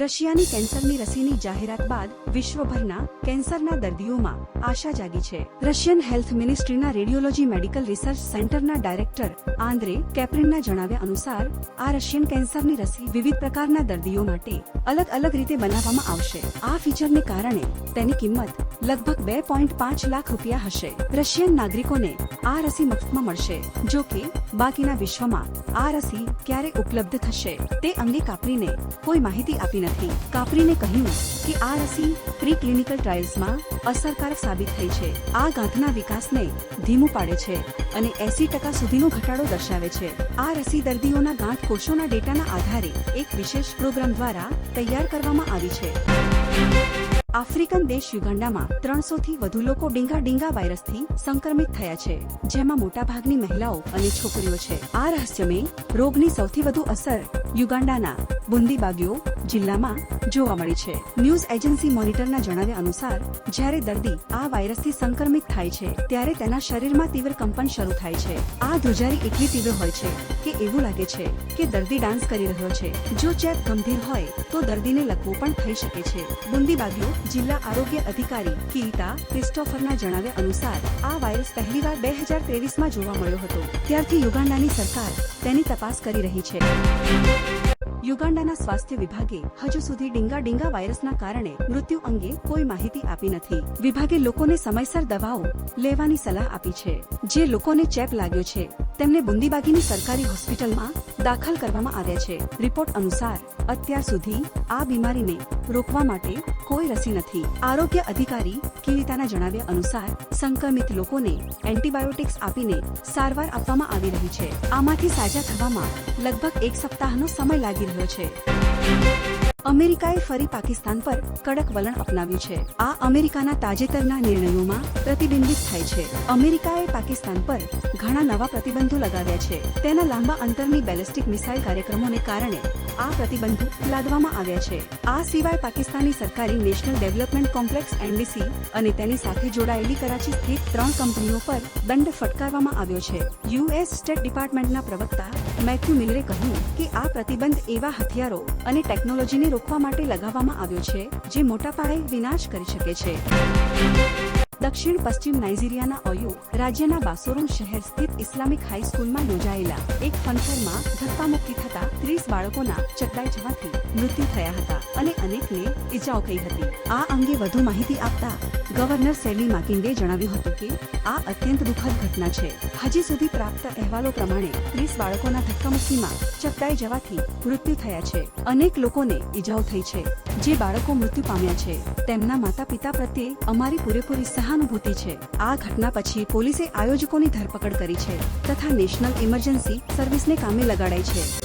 રશિયાની કેન્સરની રસીની જાહેરાત બાદ વિશ્વભરના કેન્સરના દર્દીઓમાં આશા જાગી છે. રશિયન હેલ્થ મિનિસ્ટ્રીના રેડિયોલોજી મેડિકલ રિસર્ચ સેન્ટરના ડાયરેક્ટર આંદ્રે કેપ્રિનના જણાવ્યા અનુસાર, આ રશિયન કેન્સરની રસી વિવિધ પ્રકારના દર્દીઓ માટે અલગ અલગ રીતે બનાવવામાં આવશે. આ ફીચરને કારણે તેની કિંમત લગભગ બે પોઈન્ટ પાંચ લાખ રૂપિયા હશે. રશિયન નાગરિકોને આ રસી મફતમાં મળશે, જો કે બાકીના વિશ્વમાં આ રસી ક્યારે ઉપલબ્ધ થશે તે અંગે કાપરીને કોઈ માહિતી આપી નથી. કાપરીને કહ્યું કે આ રસી પ્રી ક્લિનિકલ ટ્રાયલ્સમાં અસરકારક સાબિત થઈ છે. આ ગાંઠના વિકાસને ધીમું પાડે છે અને એસી ટકા સુધીનો ઘટાડો દર્શાવે છે. આ રસી દર્દીઓના ગાંઠ કોષોના ડેટાના આધારે એક વિશેષ પ્રોગ્રામ દ્વારા તૈયાર કરવામાં આવી છે. આફ્રિકન દેશ યુગાન્ડામાં ત્રણસો થી વધુ લોકો ડીંગા ડીંગા વાયરસથી સંક્રમિત થયા છે, જેમાં મોટાભાગની મહિલાઓ અને છોકરીઓ છે. આ રહસ્યમય રોગની સૌથી વધુ અસર યુગાન્ડાના બુંદીબાગ્યો જિલ્લામાં જોવા મળી છે. ન્યૂઝ એજન્સી મોનિટરના જણાવ્યા અનુસાર, જ્યારે દર્દી આ વાયરસથી સંક્રમિત થાય છે, ત્યારે તેના શરીરમાં તીવ્ર કંપન શરૂ થાય છે. આ ધ્રુજારી એટલી તીવ્ર હોય છે કે એવું લાગે છે કે દર્દી ડાન્સ કરી રહ્યો છે. જો ચેપ ગંભીર હોય, તો દર્દીને લકવો પણ થઈ શકે છે. બુંદીબાગ્યો જિલ્લા આરોગ્ય અધિકારી કીતા ક્રિસ્ટોફરના જણાવ્યા અનુસાર, આ વાયરસ પહેલીવાર બે હજાર ત્રેવીસમાં જોવા મળ્યો હતો. ત્યારથી યુગાન્ડાની સરકાર તેની તપાસ કરી રહી છે. યુગાન્ડાના સ્વાસ્થ્ય વિભાગે હજુ સુધી ડીંગા ડીંગા વાયરસના કારણે મૃત્યુ અંગે કોઈ માહિતી આપી નથી. વિભાગે લોકોને સમયસર દવાઓ લેવાની સલાહ આપી છે. જે લોકોને ચેપ લાગ્યો છે તેમને બુંદીબાગીની સરકારી હોસ્પિટલમાં દાખલ કરવામાં આવ્યા છે. રિપોર્ટ અનુસાર, અત્યાર સુધી આ બીમારીને રોકવા માટે કોઈ રસી નથી. આરોગ્ય અધિકારી કિરીતાના જણાવ્યા અનુસાર, સંક્રમિત લોકોને એન્ટીબાયોટિક્સ આપીને સારવાર આપવામાં આવી રહી છે. આમાંથી સાજા થવામાં લગભગ એક સપ્તાહનો સમય લાગી રહ્યો છે. અમેરિકાએ ફરી પાકિસ્તાન પર કડક વલણ અપનાવ્યું છે. આ અમેરિકાના તાજેતરના નિર્ણયોમાં પ્રતિબિંબિત થાય છે. અમેરિકાએ પાકિસ્તાન પર ઘણા નવા પ્રતિબંધો લગાવ્યા છે. તેના લાંબા અંતરની બેલિસ્ટિક મિસાઇલ કાર્યક્રમોને કારણે આ પ્રતિબંધો લાદવામાં આવ્યા છે. આ સિવાય પાકિસ્તાની સરકારી નેશનલ ડેવલપમેન્ટ કોમ્પ્લેક્સ એનડીસી અને તેની સાથે જોડાયેલી કરાચી સ્થિત ત્રણ કંપનીઓ પર દંડ ફટકારવામાં આવ્યો છે. યુએસ સ્ટેટ ડિપાર્ટમેન્ટના પ્રવક્તા મેથ્યુ મિલરે કહ્યું કે આ પ્રતિબંધ એવા હથિયારો અને ટેકનોલોજીને રોકવા માટે લગાવવામાં આવ્યો છે, જે મોટા પાયે વિનાશ કરી શકે છે. દક્ષિણ પશ્ચિમ નાઇજીરિયાના ઓયો રાજ્યના બાસોરમ શહેર સ્થિત ઇસ્લામિક હાઈસ્કૂલમાં યોજાયેલા એક ફનફેરમાં ધક્કામુક્કી થતા ત્રીસ બાળકોના ચકડાઈ જવાથી મૃત્યુ થયા હતા અને અનેકને ઈજાઓ થઈ હતી. આ અંગે વધુ માહિતી આપતા ગવર્નર સેલી માકિન્ડે જણાવ્યું હતું કે, આ અત્યંત દુઃખદ ઘટના છે. હજી સુધી પ્રાપ્ત અહેવાલો પ્રમાણે ત્રીસ બાળકોના ધક્કામુક્કીમાં ચપટાઈ જવાથી મૃત્યુ થયા છે. અનેક લોકોને ઈજાઓ થઈ છે. જે બાળકો મૃત્યુ પામ્યા છે, તેમના માતા પિતા પ્રત્યે અમારી પૂરેપૂરી સહાનુભૂતિ છે. આ ઘટના પછી પોલીસે આયોજકોની ધરપકડ કરી છે તથા નેશનલ ઇમરજન્સી સર્વિસને કામે લગાડાઈ છે.